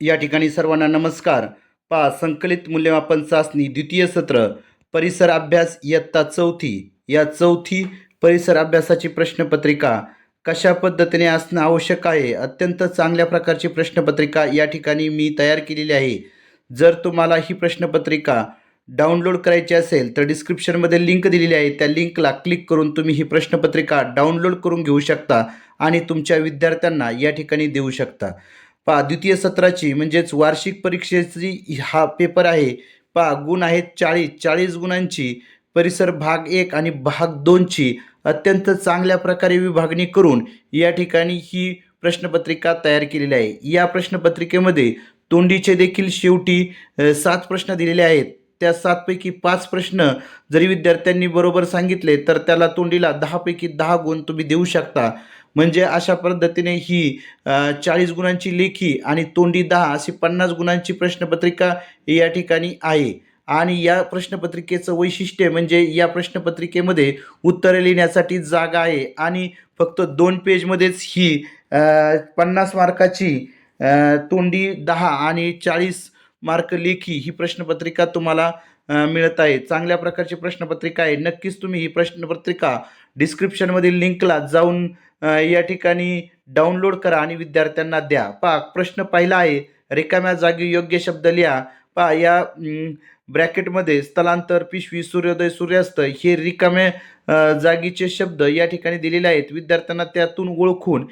या ठिकाणी सर्वांना नमस्कार. पा संकलित मूल्यमापन चाचणी द्वितीय सत्र परिसर अभ्यास इयत्ता चौथी. या चौथी परिसर अभ्यासाची प्रश्नपत्रिका कशा पद्धतीने असणं आवश्यक आहे? अत्यंत चांगल्या प्रकारची प्रश्नपत्रिका या ठिकाणी मी तयार केलेली आहे. जर तुम्हाला ही प्रश्नपत्रिका डाउनलोड करायची असेल तर डिस्क्रिप्शनमध्ये लिंक दिलेली आहे. त्या लिंकला क्लिक करून तुम्ही ही प्रश्नपत्रिका डाउनलोड करून घेऊ शकता आणि तुमच्या विद्यार्थ्यांना या ठिकाणी देऊ शकता. पा द्वितीय सत्राची म्हणजेच वार्षिक परीक्षेची हा पेपर आहे. पा गुण आहेत चाळीस. चाळीस गुणांची परिसर भाग एक आणि भाग दोनची अत्यंत चांगल्या प्रकारे विभागणी करून या ठिकाणी ही प्रश्नपत्रिका तयार केलेली आहे. या प्रश्नपत्रिकेमध्ये तोंडीचे देखील शेवटी सात प्रश्न दिलेले आहेत. त्या सातपैकी पाच प्रश्न जरी विद्यार्थ्यांनी बरोबर सांगितले तर त्याला तोंडीला दहापैकी दहा गुण तुम्ही देऊ शकता. म्हणजे अशा पद्धतीने ही चाळीस गुणांची लेखी आणि तोंडी दहा अशी पन्नास गुणांची प्रश्नपत्रिका या ठिकाणी आहे. आणि या प्रश्नपत्रिकेचं वैशिष्ट्य म्हणजे या प्रश्नपत्रिकेमध्ये उत्तरे लिहिण्यासाठी जागा आहे. आणि फक्त दोन पेजमध्येच ही पन्नास मार्काची तोंडी दहा आणि चाळीस मार्क लेखी ही प्रश्नपत्रिका तुम्हाला मिळत आहे. चांगल्या प्रकारची प्रश्नपत्रिका आहे. नक्कीच तुम्ही ही प्रश्नपत्रिका डिस्क्रिप्शनमधील लिंकला जाऊन या ठिकाणी डाउनलोड करा आणि विद्यार्थ्यांना द्या. पहा प्रश्न पहिला आहे रिकाम्या जागी योग्य शब्द लिहा. पहा या ब्रॅकेटमध्ये स्थलांतर पिशवी सूर्योदय सूर्यास्त हे रिकाम्या जागीचे शब्द या ठिकाणी दिलेले आहेत. विद्यार्थ्यांना त्यातून ओळखून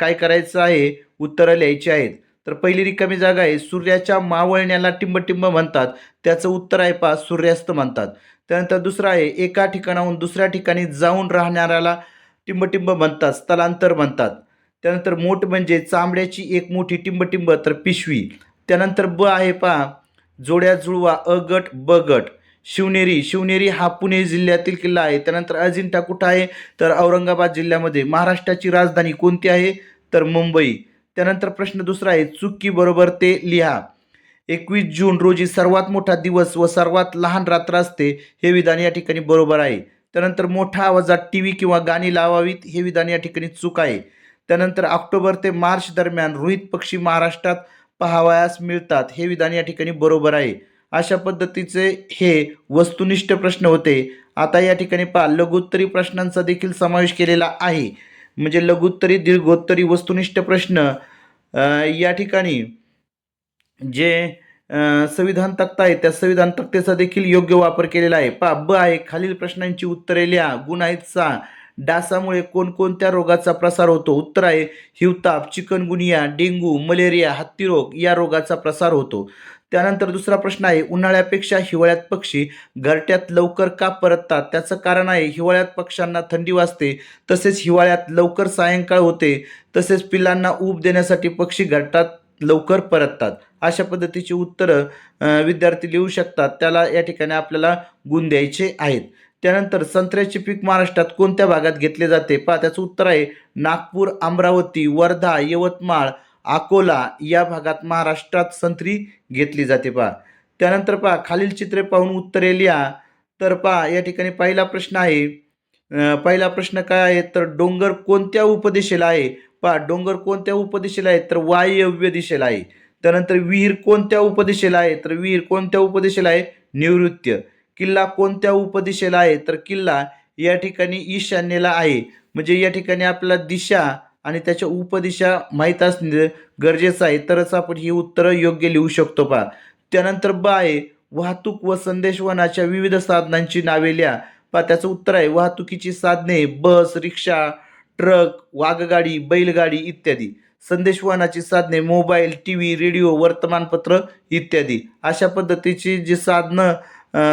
काय करायचं आहे? उत्तरं लिहायची आहेत. तर पहिली रिकामी जागा आहे सूर्याच्या मावळण्याला टिंबटिंब म्हणतात. त्याचं उत्तर आहे पहा सूर्यास्त म्हणतात. त्यानंतर दुसरं आहे एका ठिकाणाहून दुसऱ्या ठिकाणी जाऊन राहणाऱ्याला टिंबटिंब म्हणतात स्थलांतर म्हणतात. त्यानंतर मोठ म्हणजे चांबड्याची एक मोठी टिंबटिंब तर पिशवी. त्यानंतर ब आहे पहा जोड्या जुळवा अ गट ब गट. शिवनेरी शिवनेरी हा पुणे जिल्ह्यातील किल्ला आहे. त्यानंतर अजिंठा कुठं आहे? तर औरंगाबाद जिल्ह्यामध्ये. महाराष्ट्राची राजधानी कोणती आहे? तर मुंबई. त्यानंतर प्रश्न दुसरा आहे चुकी बरोबर ते लिहा. एकवीस जून रोजी सर्वात मोठा दिवस व सर्वात लहान रात्र असते हे विधान या ठिकाणी बरोबर आहे. त्यानंतर मोठ्या आवाजात टी व्ही किंवा गाणी लावावीत हे विधान या ठिकाणी चूक आहे. त्यानंतर ऑक्टोबर ते मार्च दरम्यान रोहित पक्षी महाराष्ट्रात पाहावयास मिळतात हे विधान या ठिकाणी बरोबर आहे. अशा पद्धतीचे हे वस्तुनिष्ठ प्रश्न होते. आता या ठिकाणी पहा लघुत्तरी प्रश्नांचा देखील समावेश केलेला आहे. म्हणजे लघुत्तरी दीर्घोत्तरी वस्तुनिष्ठ प्रश्न या ठिकाणी जे संविधान तक्ता आहे. त्या संविधान तक्तेचा देखील योग्य वापर केलेला आहे. पा ब आहे खालील प्रश्नांची उत्तरे लिहा. गुण आहेत सहा. डासामुळे कोणकोणत्या रोगाचा प्रसार होतो? उत्तर आहे हिवताप चिकनगुनिया डेंगू मलेरिया हत्तीरोग या रोगाचा प्रसार होतो. त्यानंतर दुसरा प्रश्न आहे उन्हाळ्यापेक्षा हिवाळ्यात पक्षी घरट्यात लवकर का परततात? त्याचं कारण आहे हिवाळ्यात पक्ष्यांना थंडी वाजते तसेच हिवाळ्यात लवकर सायंकाळ होते तसेच पिल्लांना ऊब देण्यासाठी पक्षी घरटात लवकर परततात. अशा पद्धतीची उत्तरं विद्यार्थी लिहू शकतात. त्याला या ठिकाणी आपल्याला गुण द्यायचे आहेत. त्यानंतर संत्र्याचे पीक महाराष्ट्रात कोणत्या भागात घेतले जाते? पहा त्याचं उत्तर आहे नागपूर अमरावती वर्धा यवतमाळ अकोला या भागात महाराष्ट्रात संत्री घेतली जाते पहा. त्यानंतर पहा खालील चित्रे पाहून उत्तरे लिहा. तर पहा या ठिकाणी पहिला प्रश्न आहे पहिला प्रश्न काय आहे? तर डोंगर कोणत्या उपदिशेला आहे? पहा डोंगर कोणत्या उपदिशेला आहे? तर वायव्य दिशेला आहे. त्यानंतर विहीर कोणत्या उपदिशेला आहे? तर विहीर कोणत्या उपदिशेला आहे? निवृत्य किल्ला कोणत्या उपदिशेला आहे? तर किल्ला या ठिकाणी ईशान्येला आहे. म्हणजे या ठिकाणी आपल्याला दिशा आणि त्याच्या उपदिशा माहीत असणे गरजेचं आहे. तरच आपण ही उत्तरं योग्य लिहू शकतो पहा. त्यानंतर ब आहे वाहतूक व संदेशवनाच्या विविध साधनांची नावे लिहा. पहा त्याचं उत्तर आहे वाहतुकीची साधने बस रिक्षा ट्रक वाघगाडी बैलगाडी इत्यादी. संदेशवहनाची साधने मोबाईल टी व्ही रेडिओ वर्तमानपत्र इत्यादी. अशा पद्धतीची जी साधनं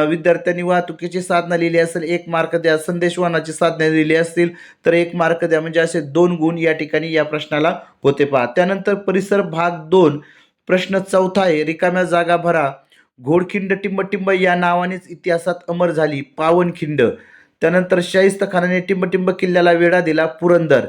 विद्यार्थ्यांनी वाहतुकीची साधनं लिहिली असेल एक मार्क द्या. संदेशवहनाची साधने लिहिली असतील तर एक मार्क द्या. म्हणजे असे दोन गुण या ठिकाणी या प्रश्नाला होते पहा. त्यानंतर परिसर भाग दोन. प्रश्न चौथा आहे रिकाम्या जागा भरा. घोडखिंड टिंबटिंब या नावानेच इतिहासात अमर झाली. पावनखिंड त्यानंतर शाहिस्त खानाने टिंबटिंब किल्ल्याला वेढा दिला पुरंदर.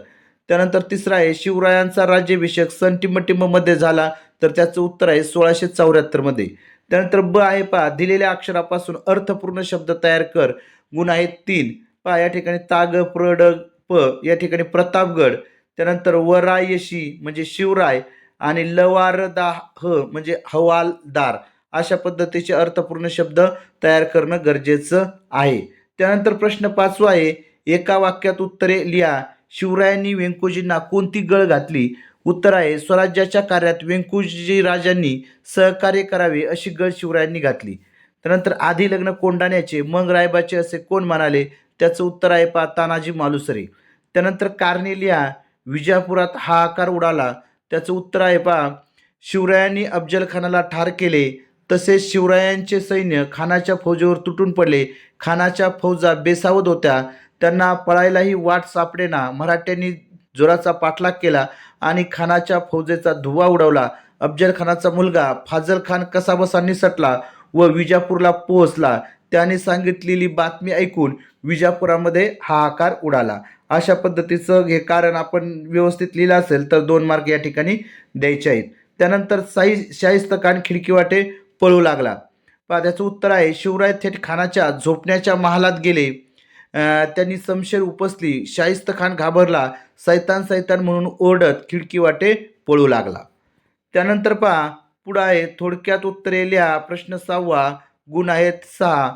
त्यानंतर तिसरा आहे शिवरायांचा राज्याभिषेक सन टिंबटिंबमध्ये झाला तर त्याचं उत्तर आहे सोळाशे चौऱ्याहत्तरमध्ये. त्यानंतर ब आहे पहा दिलेल्या अक्षरापासून अर्थपूर्ण शब्द तयार कर. गुण आहेत तीन. पहा या ठिकाणी ताग प्रड प या ठिकाणी प्रतापगड. त्यानंतर वरायशी म्हणजे शिवराय आणि लवारदा ह म्हणजे हवालदार. अशा पद्धतीचे अर्थपूर्ण शब्द तयार करणं गरजेचं आहे. त्यानंतर प्रश्न पाचवा आहे. एका वाक्यात उत्तरे लिहा. शिवरायांनी वेंकोजींना कोणती गळ घातली? उत्तर आहे स्वराज्याच्या कार्यात वेंकुजी राजांनी सहकार्य करावे अशी गळ शिवरायांनी घातली. त्यानंतर आधी लग्न कोंडाण्याचे मग रायबाचे असे कोण म्हणाले? त्याचं उत्तर आहे पा. तानाजी मालुसरे. त्यानंतर कारणे लिहा. विजापुरात हा आकार उडाला. त्याचं उत्तर आहे पा. शिवरायांनी अफजल खानाला ठार केले. तसेच शिवरायांचे सैन्य खानाच्या फौजेवर तुटून पडले. खानाच्या फौजा बेसावत होत्या. त्यांना पळायलाही वाट सापडेना. मराठ्यांनी जोराचा पाठलाग केला आणि खानाच्या फौजेचा धुवा उडवला. अफजल खानाचा मुलगा फाजल खान कसाबसा निसटला व विजापूरला पोहोचला. त्याने सांगितलेली बातमी ऐकून विजापुरामध्ये हाहाकार उडाला. अशा पद्धतीचं हे कारण आपण व्यवस्थित लिहिलं असेल तर दोन मार्क या ठिकाणी द्यायचे आहेत. त्यानंतर साई शाहिस्त खान खिडकीवाटे पळू लागला. पहा त्याचं उत्तर आहे शिवराय थेट खानाच्या झोपण्याच्या महालात गेले. त्यांनी समशेर उपसली. शाहिस्त खान घाबरला. सैतान सैतान म्हणून ओरडत खिडकीवाटे पळू लागला. त्यानंतर पहा पुढं आहे थोडक्यात उत्तरेल्या प्रश्न सहावा गुण आहेत सहा.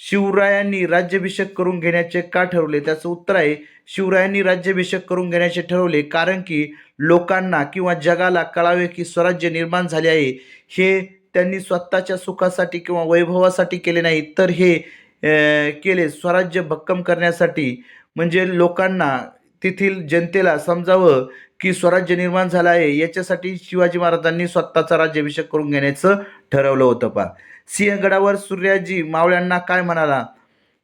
शिवरायांनी राज्याभिषेक करून घेण्याचे का ठरवले? त्याचं उत्तर आहे शिवरायांनी राज्याभिषेक करून घेण्याचे ठरवले कारण की लोकांना किंवा जगाला कळावे की स्वराज्य निर्माण झाले आहे. हे त्यांनी स्वतःच्या सुखासाठी किंवा वैभवासाठी केले नाही तर हे केले स्वराज्य भक्कम करण्यासाठी. म्हणजे लोकांना तेथील जनतेला समजावं की स्वराज्य निर्माण झालं आहे याच्यासाठी शिवाजी महाराजांनी स्वतःचा राज्याभिषेक करून घेण्याचं ठरवलं होतं पा सिंहगडावर सूर्याजी मावळ्यांना काय म्हणाला?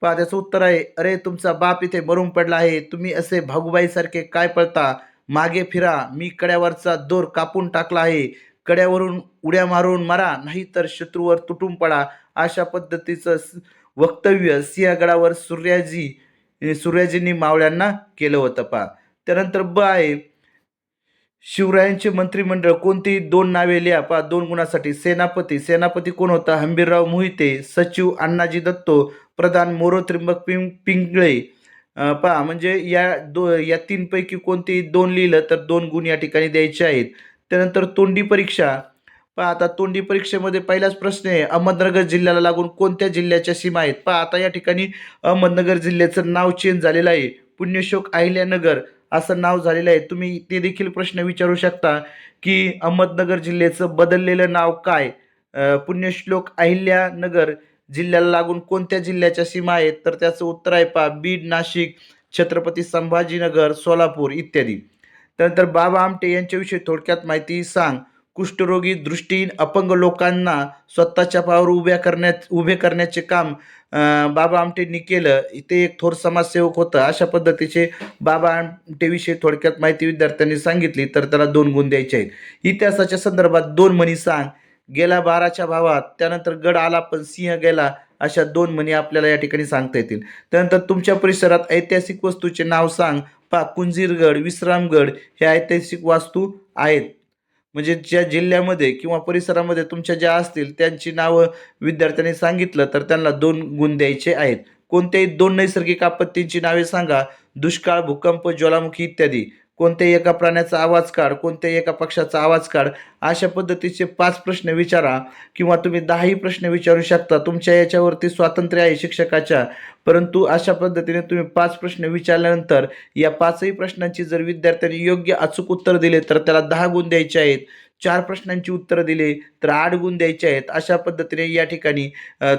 पहा त्याचं उत्तर आहे अरे तुमचा बाप इथे मरून पडला आहे तुम्ही असे भागुबाईसारखे काय पळता? मागे फिरा मी कड्यावरचा दोर कापून टाकला आहे कड्यावरून उड्या मारून मारा नाहीतर शत्रूवर तुटून पडा. अशा पद्धतीचं वक्तव्य सिंहगडावर सूर्याजी सूर्याजींनी मावळ्यांना केलं होतं पहा. त्यानंतर ब आहे शिवरायांचे मंत्रिमंडळ कोणती दोन नावे लिहा पहा. दोन गुणासाठी सेनापती सेनापती कोण होता? हंबीरराव मोहिते सचिव अण्णाजी दत्तो प्रधान मोरो त्रिंबक पिं पिंगळे. पहा म्हणजे या दो या तीनपैकी कोणती दोन लिहिलं तर दोन गुण या ठिकाणी द्यायचे आहेत. त्यानंतर तोंडी परीक्षा. पहा आता तोंडी परीक्षेमध्ये पहिलाच प्रश्न आहे अहमदनगर जिल्ह्याला लागून कोणत्या जिल्ह्याच्या सीमा आहेत? पहा आता या ठिकाणी अहमदनगर जिल्ह्याचं नाव चेंज झालेलं आहे. पुण्यशोक अहिल्यानगर असं नाव झालेलं आहे. तुम्ही ते देखील प्रश्न विचारू शकता की अहमदनगर जिल्ह्याचं बदललेलं नाव काय? पुण्यश्लोक अहिल्यानगर जिल्ह्याला लागून कोणत्या जिल्ह्याच्या सीमा आहेत? तर त्याचं उत्तर आहे पहा बीड नाशिक छत्रपती संभाजीनगर सोलापूर इत्यादी. त्यानंतर बाबा आमटे यांच्याविषयी थोडक्यात माहिती सांग. कुष्ठरोगी दृष्टीहीन अपंग लोकांना स्वतःच्या पावर उभ्या करण्यात उभे करण्याचे काम बाबा आमटेंनी केलं. इथे एक थोर समाजसेवक होतं. अशा पद्धतीचे बाबा आमटेविषयी थोडक्यात माहिती विद्यार्थ्यांनी सांगितली. तर त्याला दोन गुण द्यायचे आहेत. इतिहासाच्या संदर्भात दोन म्हणी सांग. गेला बाराच्या भावात. त्यानंतर गड आला पण सिंह गेला. अशा दोन म्हणी आपल्याला या ठिकाणी सांगता येतील. त्यानंतर तुमच्या परिसरात ऐतिहासिक वस्तूचे नाव सांग. पा कुंजीरगड विश्रामगड हे ऐतिहासिक वास्तू आहेत. म्हणजे ज्या जिल्ह्यामध्ये किंवा परिसरामध्ये तुमच्या ज्या असतील त्यांची नावं विद्यार्थ्यांनी सांगितलं तर त्यांना दोन गुण द्यायचे आहेत. कोणत्याही दोन नैसर्गिक आपत्तींची नावे सांगा. दुष्काळ भूकंप ज्वालामुखी इत्यादी. कोणत्याही एका प्राण्याचा आवाज काढ कोणत्याही एका पक्षाचा आवाज काढ. अशा पद्धतीचे पाच प्रश्न विचारा किंवा तुम्ही दहाही प्रश्न विचारू शकता. तुमच्या याच्यावरती स्वातंत्र्य आहे शिक्षकाच्या. परंतु अशा पद्धतीने तुम्ही पाच प्रश्न विचारल्यानंतर या पाचही प्रश्नांची जर विद्यार्थ्यांनी योग्य अचूक उत्तर दिले तर त्याला दहा गुण द्यायचे आहेत. चार प्रश्नांची उत्तरं दिले तर आठ गुण द्यायचे आहेत. अशा पद्धतीने या ठिकाणी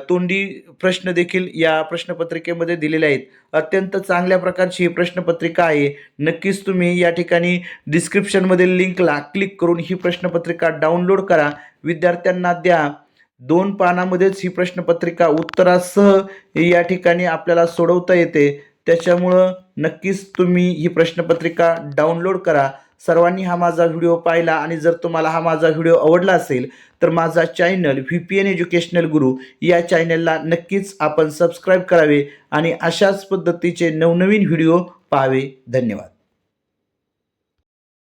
तोंडी प्रश्न देखील या प्रश्नपत्रिकेमध्ये दिलेले आहेत. अत्यंत चांगल्या प्रकारची ही प्रश्नपत्रिका आहे. नक्कीच तुम्ही या ठिकाणी डिस्क्रिप्शनमधील लिंकला क्लिक करून ही प्रश्नपत्रिका डाउनलोड करा. विद्यार्थ्यांना द्या. दोन पानामध्येच ही प्रश्नपत्रिका उत्तरासह या ठिकाणी आपल्याला सोडवता येते. त्याच्यामुळं नक्कीच तुम्ही ही प्रश्नपत्रिका डाउनलोड करा. सर्वांनी हा माझा व्हिडिओ पाहिला आणि जर तुम्हाला हा माझा व्हिडिओ आवडला असेल तर माझा channel V P N educational Guru या चॅनलला नक्कीच आपण सबस्क्राईब करावे आणि अशाच पद्धतीचे नवनवीन व्हिडिओ पाहावे. धन्यवाद.